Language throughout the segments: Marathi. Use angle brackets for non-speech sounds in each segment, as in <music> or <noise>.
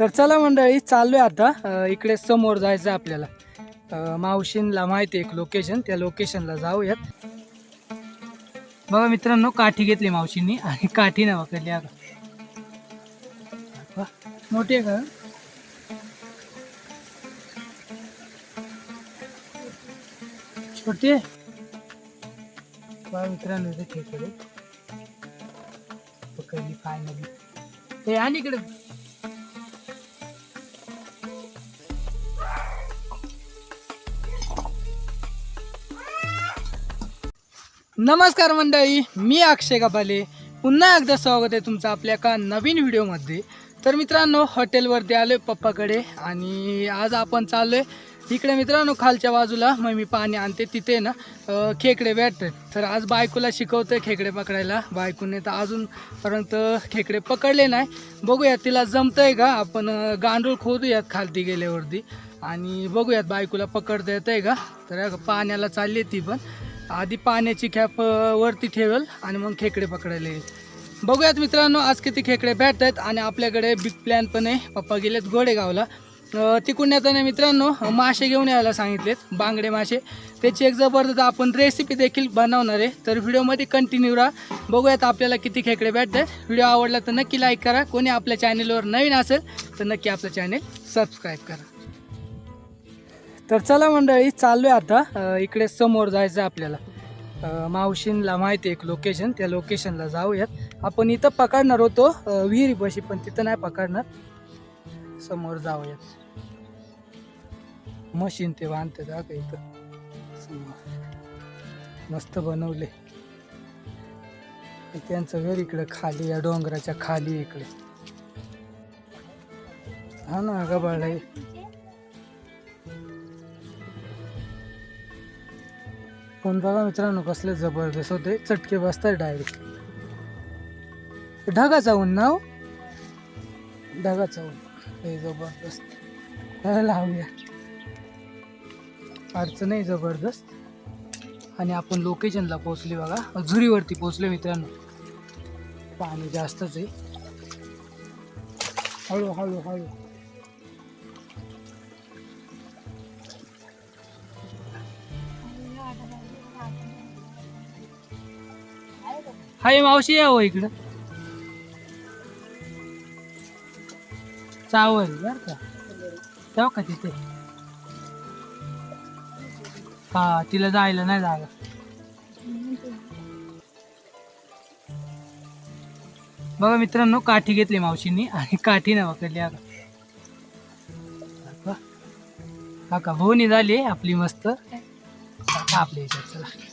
तर चला मंडळी चाललोय आता. इकडे समोर जायचं आहे आपल्याला मावशींला माहिती आहे एक लोकेशन त्या लोकेशनला जाऊयात. बघा मित्रांनो काठी घेतली मावशींनी आणि काठी नाही वाकडली आता मोठी आहे का? छोटी आहे? बघा मित्रांनो इथे खेकडे पकडली फायनली हे आणि इकडे. नमस्कार मंडळी मी अक्षय कपाले. पुन्हा एकदा स्वागत आहे तुमचं आपल्या एका नवीन व्हिडिओमध्ये. तर मित्रांनो हॉटेलवरती आलो आहे पप्पाकडे आणि आज आपण चाललो आहे इकडे मित्रांनो खालच्या बाजूला. मग मी पाणी आणते तिथे ना खेकडे भेटतात. तर आज बायकोला शिकवतोय खेकडे पकडायला. बायकोने तर अजूनपर्यंत खेकडे पकडले नाही. बघूयात तिला जमतंय का? आपण गांडूळ खोदूयात खालती गेल्यावरती. आणि बघूयात बायकोला पकडता येतंय का? तर पाण्याला चालली ती पण. आधी पाण्याची कॅप वरती ठेवेल आणि मग खेकडे पकडायला. येईल बघूयात मित्रांनो आज किती खेकडे भेटत आहेत आणि आपल्याकडे बिग प्लॅन पण आहे. पप्पा गेलेत गोडेगावला. तिकडून येताना मित्रांनो मासे घेऊन यायला सांगितलेत बांगडे मासे. त्याची एक जबरदस्त आपण रेसिपी देखील बनवणार आहे. तर व्हिडिओमध्ये कंटिन्यू राहा. बघूयात आपल्याला किती खेकडे भेटत आहेत व्हिडिओ आवडला तर नक्की लाईक करा. कोणी आपल्या चॅनेलवर नवीन असेल तर नक्की आपलं चॅनेल सबस्क्राईब करा. तर चला मंडळी चाललोय आता. इकडे समोर जायचं आहे आपल्याला मावशींला माहिती आहे एक लोकेशन त्या लोकेशनला जाऊयात. आपण इथं पकडणार होतो. विहिरीपाशी पण तिथं नाही पकडणार. समोर जाऊयात. मशीन ते बांधते का इथं? मस्त बनवले. त्यांचं घर इकडे खाली या डोंगराच्या खाली इकडे. हा ना गबाळ पण बघा मित्रांनो कसले जबरदस्त होते. चटके बसतात डायरेक्ट ढगाचा ऊन ना हो? ढगाचा ऊन. हे जबरदस्त. हे लावूया. अडचणही जबरदस्त. आणि आपण लोकेशनला पोचले बघा. झुरीवरती पोचले मित्रांनो. पाणी जास्तच आहे. हळू हळू हळू. हाय मावशी या हो इकडं. चावल बर का. तेव्हा का तिथे? हा तिला जायला नाही जागा. बघा मित्रांनो काठी घेतली मावशींनी आणि काठी नाही वाकडली आता. हा का? हा झाली आपली मस्त. आता आपल्या याच्यात? चला.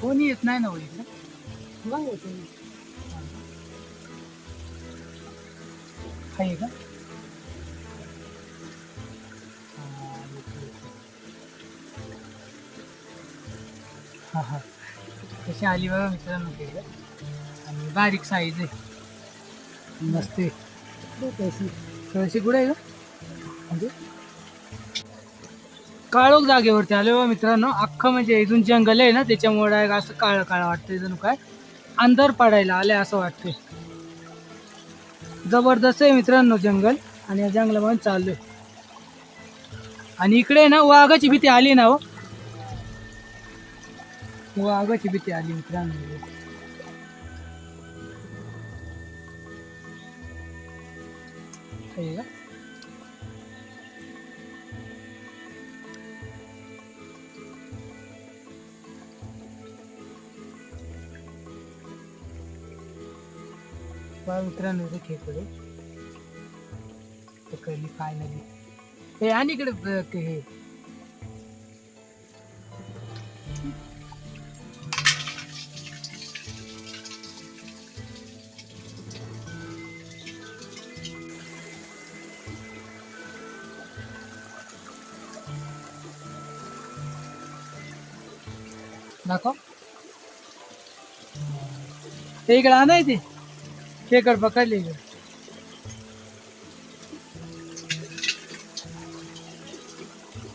कोणी येत नाही ना हो इकडं बघा आहे का? हा, येतो, येतो. हा. हा कशी आली बघा मित्रांनो? खेकडं आणि बारीक साईज आहे. मस्त आहे. कळशी कळशी कुठे आहे का? म्हणजे काळोख जागेवरती आलो बा मित्रांनो. अख्खं म्हणजे इथून जंगल आहे ना त्याच्यामुळे आहे असं काळं काळं वाटतं जणू काय अंधार पडायला आले असं वाटतंय. जबरदस्त आहे मित्रांनो जंगल आणि या जंगलामध्ये चाललोय. आणि इकडे ना वाघाची भीती आली ना हो. वाघाची भीती आली मित्रांनो. हे पहा मित्रांनो ते खेकडे पकडली फायनली हे आणि इकडे हे. दाखव. ते इकडे आणायचे. ते खेकड पकडले.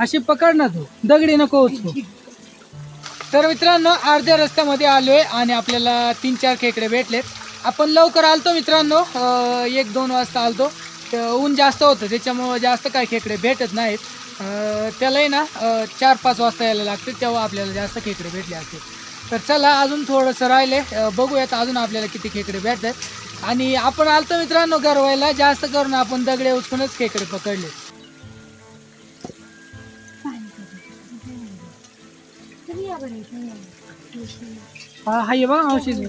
अशी पकड ना तू. दगडी नको उचलू. तर मित्रांनो अर्ध्या रस्त्यामध्ये आलोय आणि आपल्याला तीन चार खेकडे भेटलेत. आपण लवकर आलतो मित्रांनो. एक दोन वाजता आलतो. ऊन जास्त होतं त्याच्यामुळं जास्त काय खेकडे भेटत नाहीत. त्यालाही ना चार पाच वाजता यायला लागते तेव्हा आपल्याला जास्त खेकडे भेटले असते तर चला अजून थोडंसं राहिले. बघूयात अजून आपल्याला किती खेकडे भेटतात आणि आपण आलतो मित्रांनो गरवायला जास्त करून आपण दगडे उचकूनच खेकडे पकडले. हा हाय बा औषध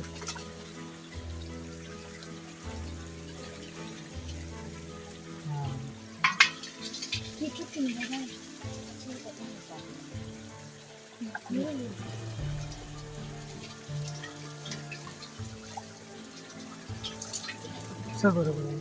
औषध सगळं बरोबर आहे.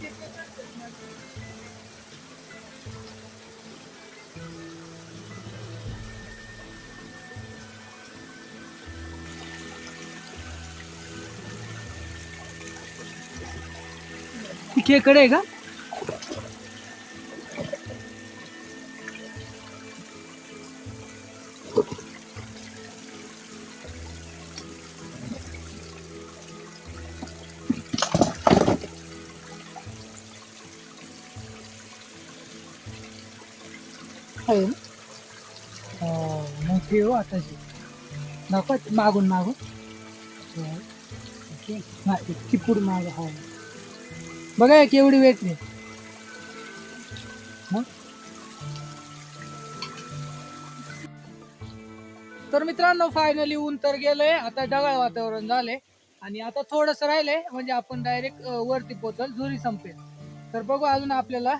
ती खेकडे आहे का? ना हो, मोठी हो आताची नको मागून मागून. हो. हा, इतकी पूर्ण माग हा. बघा हे केवढी वेट नाही तर मित्रांनो फायनली ऊन तर गेलंय. आता ढगाळ वातावरण झालंय. आणि आता थोडस राहिलंय म्हणजे आपण डायरेक्ट वरती पोचल झुरी संपेल. तर बघू अजून आपल्याला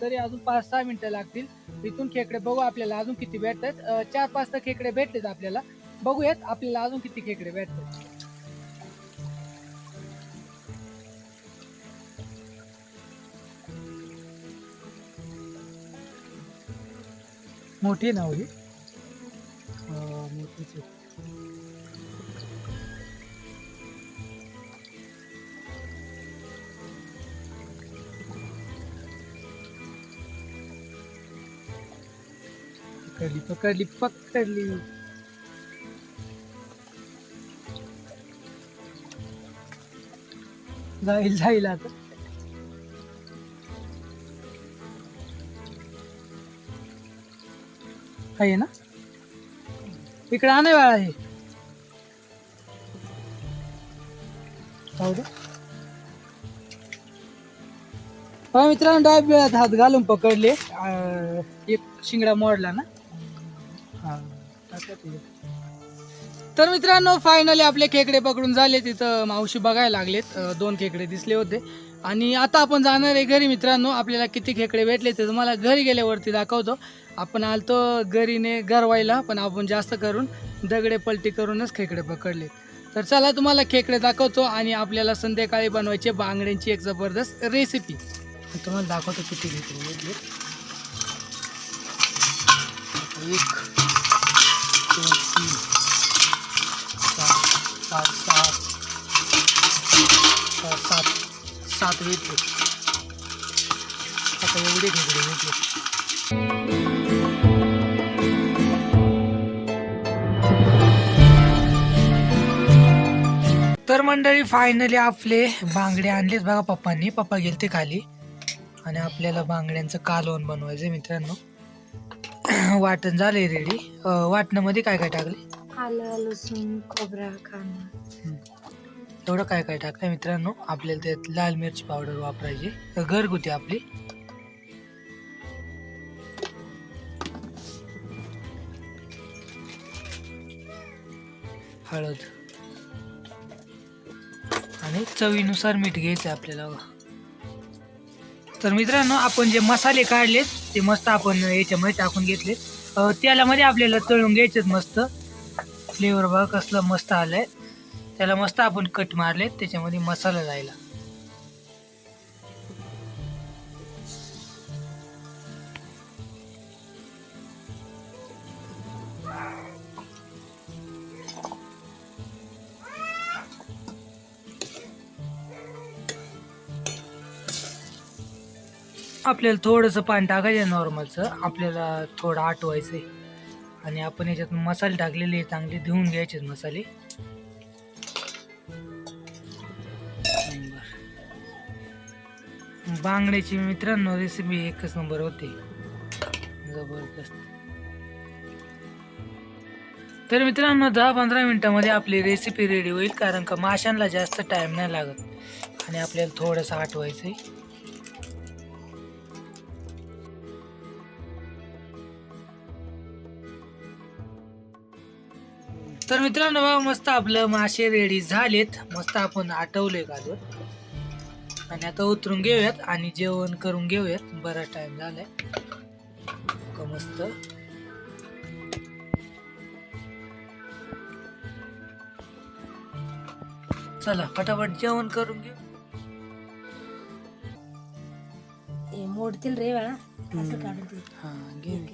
तरी अजून पाच सहा मिनिटं लागतील. इथून खेकडे बघू आपल्याला अजून किती भेटतात. चार पाच तर खेकडे भेटलेत आपल्याला. बघूयात आपल्याला अजून किती खेकडे भेटतात. मोठी नाव ही. मोठीच पकडली पकडली पकडली. जाईल जाईल आता. आहे ना? इकडे आणा वेळा आहे हो. मित्रांनो डाव्या वेळात हात घालून पकडले. एक शिंगडा मोडला ना? हा, टाका तर मित्रांनो फायनली आपले खेकडे पकडून झाले. तिथं मावशी बघायला लागलेत. अं, दोन खेकडे दिसले होते. आणि आता आपण जाणार आहे घरी मित्रांनो. आपल्याला किती खेकडे भेटले ते तुम्हाला घरी गेल्यावरती दाखवतो. आपण आलतो घरीने गरवायला पण आपण जास्त करून दगडे पलटी करूनच खेकडे पकडले. तर चला तुम्हाला खेकडे दाखवतो आणि आपल्याला संध्याकाळी बनवायचे बांगड्यांची एक जबरदस्त रेसिपी तुम्हाला दाखवतो किती खेकडे भेटले. एक दोन तीन चार पाच सहा सहा, सात सात आता एवढे खेकडे भेटले तर मंडळी फायनली आपले बांगडे आणलेत. बघा पप्पांनी. पप्पा गेलते खाली. आणि आपल्याला बांगड्यांचं कालवण बनवायचं मित्रांनो. <clears throat> वाटण झालंय रेडी वाटणामध्ये काय काय टाकले? आलं लसूण खोबरा कांदा एवढं काय काय टाकलं मित्रांनो? आपल्याला त्यात लाल मिरची पावडर वापरायची. घरगुती आपली. हळद. आणि चवीनुसार मीठ घ्यायचं आपल्याला. तर मित्रांनो आपण जे मसाले काढलेत ते मस्त आपण याच्यामध्ये टाकून घेतले अं, तेलामध्ये आपल्याला तळून घ्यायचेत मस्त. फ्लेवर बघा कसला मस्त आलाय. त्याला मस्त आपण कट मारले त्याच्यामध्ये मसाला जायला आपल्याला थोडंसं पाणी टाकायचं नॉर्मलचं. आपल्याला थोडं आटवायचं आहे आणि आपण याच्यात मसाले टाकलेले चांगले धुवून घ्यायचे मसाले. बांगड्याची मित्रांनो रेसिपी एकच नंबर होते. जबरदस्त. तर मित्रांनो दहा पंधरा मिनिटामध्ये आपली रेसिपी रेडी होईल कारण का माशांना जास्त टाइम नाही लागत. आणि आपल्याला थोडंसं आठवायचं आहे तर मित्रांनो मस्त आपलं मासे रेडी झालेत. मस्त आपण आटवले काजून आणि आता उतरून घेऊयात आणि जेवण करून घेऊयात. बराच टाइम झालाय. मस्त. चला फटाफट जेवण करून घेऊ. मोडतील रे बाळा. असं काढून. हा घेऊ